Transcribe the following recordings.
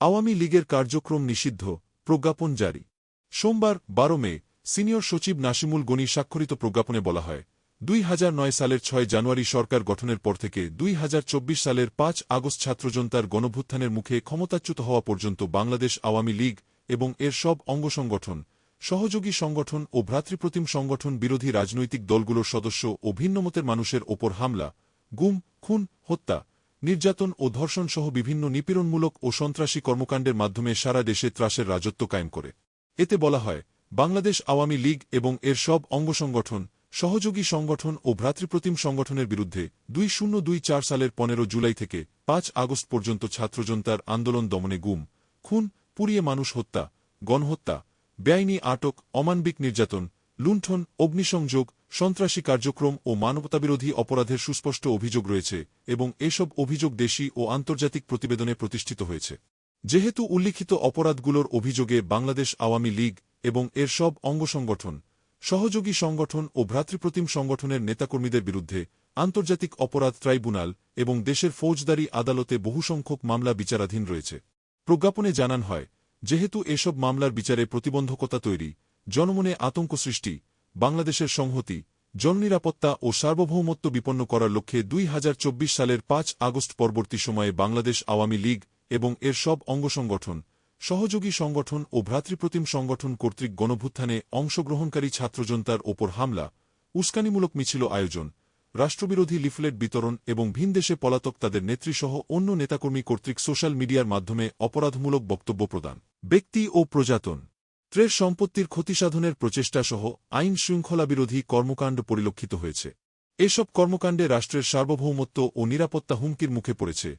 আওয়ামী লীগের কার্যক্রম নিষিদ্ধ, প্রজ্ঞাপন জারি। সোমবার, বারো মে, সিনিয়র সচিব নাসিমুল গনি স্বাক্ষরিত প্রজ্ঞাপনে বলা হয়, দুই হাজার নয় সালের ছয় জানুয়ারি সরকার গঠনের পর থেকে দুই হাজার চব্বিশ সালের পাঁচ আগস্ট ছাত্রজনতার গণভুত্থানের মুখে ক্ষমতাচ্যুত হওয়া পর্যন্ত বাংলাদেশ আওয়ামী লীগ এবং এর সব অঙ্গসংগঠন সহযোগী সংগঠন ও ভ্রাতৃপ্রতিম সংগঠন বিরোধী রাজনৈতিক দলগুলোর সদস্য ও ভিন্নমতের মানুষের ওপর হামলা, গুম, খুন, হত্যা নির্যাতন ও ধর্ষণ সহ বিভিন্ন নিপীড়নমূলক ও সন্ত্রাসী কর্মকাণ্ডের মাধ্যমে সারা দেশে ত্রাসের রাজত্ব কায়েম করে। এতে বলা হয়, বাংলাদেশ আওয়ামী লীগ এবং এর সব অঙ্গসংগঠন সহযোগী সংগঠন ও ভ্রাতৃপ্রতিম সংগঠনের বিরুদ্ধে দুই শূন্য দুই চার সালের পনেরো জুলাই থেকে পাঁচ আগস্ট পর্যন্ত ছাত্রজনতার আন্দোলন দমনে গুম, খুন, পুড়িয়ে মানুষ হত্যা, গণহত্যা, বেআইনি আটক, অমানবিক নির্যাতন লুণ্ঠন, অগ্নিসংযোগ, সন্ত্রাসী কার্যক্রম ও মানবতাবিরোধী অপরাধের সুস্পষ্ট অভিযোগ রয়েছে এবং এসব অভিযোগ দেশি ও আন্তর্জাতিক প্রতিবেদনে প্রতিষ্ঠিত হয়েছে। যেহেতু উল্লিখিত অপরাধগুলোর অভিযোগে বাংলাদেশ আওয়ামী লীগ এবং এর সব অঙ্গসংগঠন সহযোগী সংগঠন ও ভ্রাতৃপ্রতিম সংগঠনের নেতাকর্মীদের বিরুদ্ধে আন্তর্জাতিক অপরাধ ট্রাইব্যুনাল এবং দেশের ফৌজদারি আদালতে বহুসংখ্যক মামলা বিচারাধীন রয়েছে। প্রজ্ঞাপনে জানান হয়, যেহেতু এসব মামলার বিচারে প্রতিবন্ধকতা তৈরি জনমনে আতঙ্ক সৃষ্টি, বাংলাদেশের সংহতি, জননিরাপত্তা ও সার্বভৌমত্ব বিপন্ন করার লক্ষ্যে দুই হাজার চব্বিশ সালের পাঁচ আগস্ট পরবর্তী সময়ে বাংলাদেশ আওয়ামী লীগ এবং এর সব অঙ্গসংগঠন সহযোগী সংগঠন ও ভ্রাতৃপ্রতিম সংগঠন কর্তৃক গণভুত্থানে অংশগ্রহণকারী ছাত্রজনতার ওপর হামলা, উস্কানিমূলক মিছিল আয়োজন, রাষ্ট্রবিরোধী লিফলেট বিতরণ এবং ভিনদেশে পলাতক তাদের নেত্রীসহ অন্য নেতাকর্মী কর্তৃক সোশ্যাল মিডিয়ার মাধ্যমে অপরাধমূলক বক্তব্য প্রদান। ব্যক্তি ও প্রজাতন ত্রের সম্পত্তির ক্ষতিসাধনের প্রচেষ্টাসহ আইন শৃঙ্খলা বিরোধী কর্মকাণ্ড পরিলক্ষিত হয়েছে। এসব কর্মকাণ্ডে রাষ্ট্রের সার্বভৌমত্ব ও নিরাপত্তা হুমকির মুখে পড়েছে।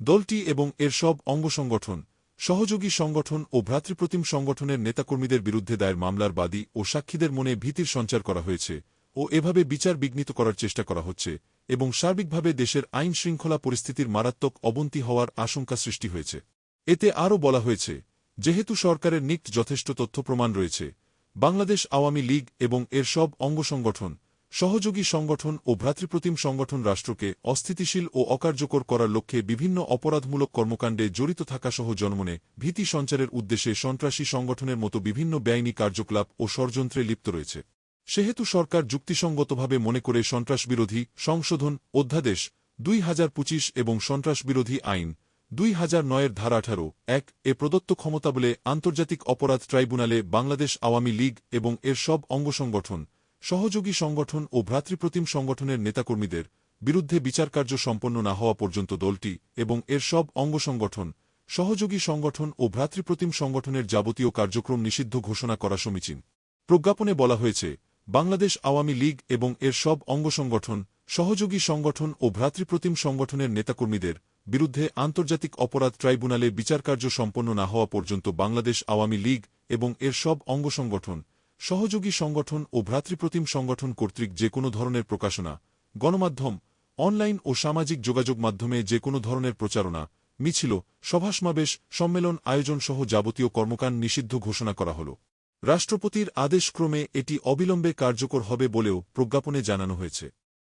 দলটি এবং এর সব অঙ্গসংগঠন সহযোগী সংগঠন ও ভ্রাতৃপ্রতিম সংগঠনের নেতাকর্মীদের বিরুদ্ধে দায়ের মামলার বাদী ও সাক্ষীদের মনে ভীতির সঞ্চার করা হয়েছে ও এভাবে বিচার বিঘ্নিত করার চেষ্টা করা হচ্ছে এবং সার্বিকভাবে দেশের আইন শৃঙ্খলা পরিস্থিতির মারাত্মক অবনতি হওয়ার আশঙ্কা সৃষ্টি হয়েছে। এতে আরও বলা হয়েছে যেহেতু সরকারের নিকট যথেষ্ট তথ্য প্রমাণ রয়েছে, বাংলাদেশ আওয়ামী লীগ এবং এর সব অঙ্গ সংগঠন, সহযোগী সংগঠন ও ভ্রাতৃপ্রতিম সংগঠন রাষ্ট্রকে অস্থিতিশীল ও অকার্যকর করার লক্ষ্যে বিভিন্ন অপরাধমূলক কর্মকাণ্ডে জড়িত থাকাসহ জন্মনে ভীতি সঞ্চারের উদ্দেশ্যে সন্ত্রাসী সংগঠনের মতো বিভিন্ন বেআইনি কার্যকলাপ ও ষড়যন্ত্রে লিপ্ত রয়েছে। সেহেতু সরকার যুক্তিসঙ্গতভাবে মনে করে সন্ত্রাসবিরোধী সংশোধন অধ্যাদেশ দুই হাজার পঁচিশ এবং সন্ত্রাসবিরোধী আইন দুই হাজার নয়ের ধারা আঠারো, এক, এ প্রদত্ত ক্ষমতা বলে আন্তর্জাতিক অপরাধ ট্রাইব্যুনালে বাংলাদেশ আওয়ামী লীগ এবং এর সব অঙ্গসংগঠন সহযোগী সংগঠন ও ভ্রাতৃপ্রতিম সংগঠনের নেতাকর্মীদের বিরুদ্ধে বিচারকার্য সম্পন্ন না হওয়া পর্যন্ত দলটি এবং এর সব অঙ্গসংগঠন সহযোগী সংগঠন ও ভ্রাতৃপ্রতিম সংগঠনের যাবতীয় কার্যক্রম নিষিদ্ধ ঘোষণা করা সমীচীন। প্রজ্ঞাপনে বলা হয়েছে, বাংলাদেশ আওয়ামী লীগ এবং এর সব অঙ্গসংগঠন সহযোগী সংগঠন ও ভ্রাতৃপ্রতিম সংগঠনের নেতাকর্মীদের বিরুদ্ধে আন্তর্জাতিক অপরাধ ট্রাইব্যুনালে বিচারকার্য সম্পন্ন না হওয়া পর্যন্ত বাংলাদেশ আওয়ামী লীগ এবং এর সব অঙ্গসংগঠন সহযোগী সংগঠন ও ভ্রাতৃপ্রতিম সংগঠন কর্তৃক যে কোনো ধরনের প্রকাশনা, গণমাধ্যম, অনলাইন ও সামাজিক যোগাযোগ মাধ্যমে যে কোনো ধরনের প্রচারণা, মিছিল, সভাসমাবেশ, সম্মেলন আয়োজন সহ যাবতীয় কর্মকাণ্ড নিষিদ্ধ ঘোষণা করা হল। রাষ্ট্রপতির আদেশক্রমে এটি অবিলম্বে কার্যকর হবে বলেও প্রজ্ঞাপনে জানানো হয়েছে।